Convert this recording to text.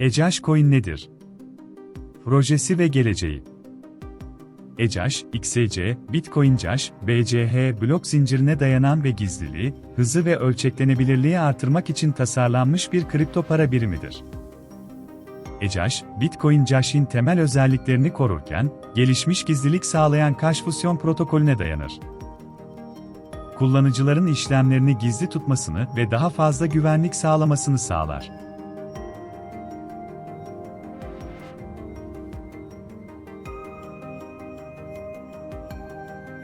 Ecash Coin nedir? Projesi ve geleceği Ecash, XC, Bitcoin Cash, BCH blok zincirine dayanan ve gizliliği, hızı ve ölçeklenebilirliği artırmak için tasarlanmış bir kripto para birimidir. Ecash, Bitcoin Cash'in temel özelliklerini korurken, gelişmiş gizlilik sağlayan cash füsyon protokolüne dayanır. Kullanıcıların işlemlerini gizli tutmasını ve daha fazla güvenlik sağlamasını sağlar.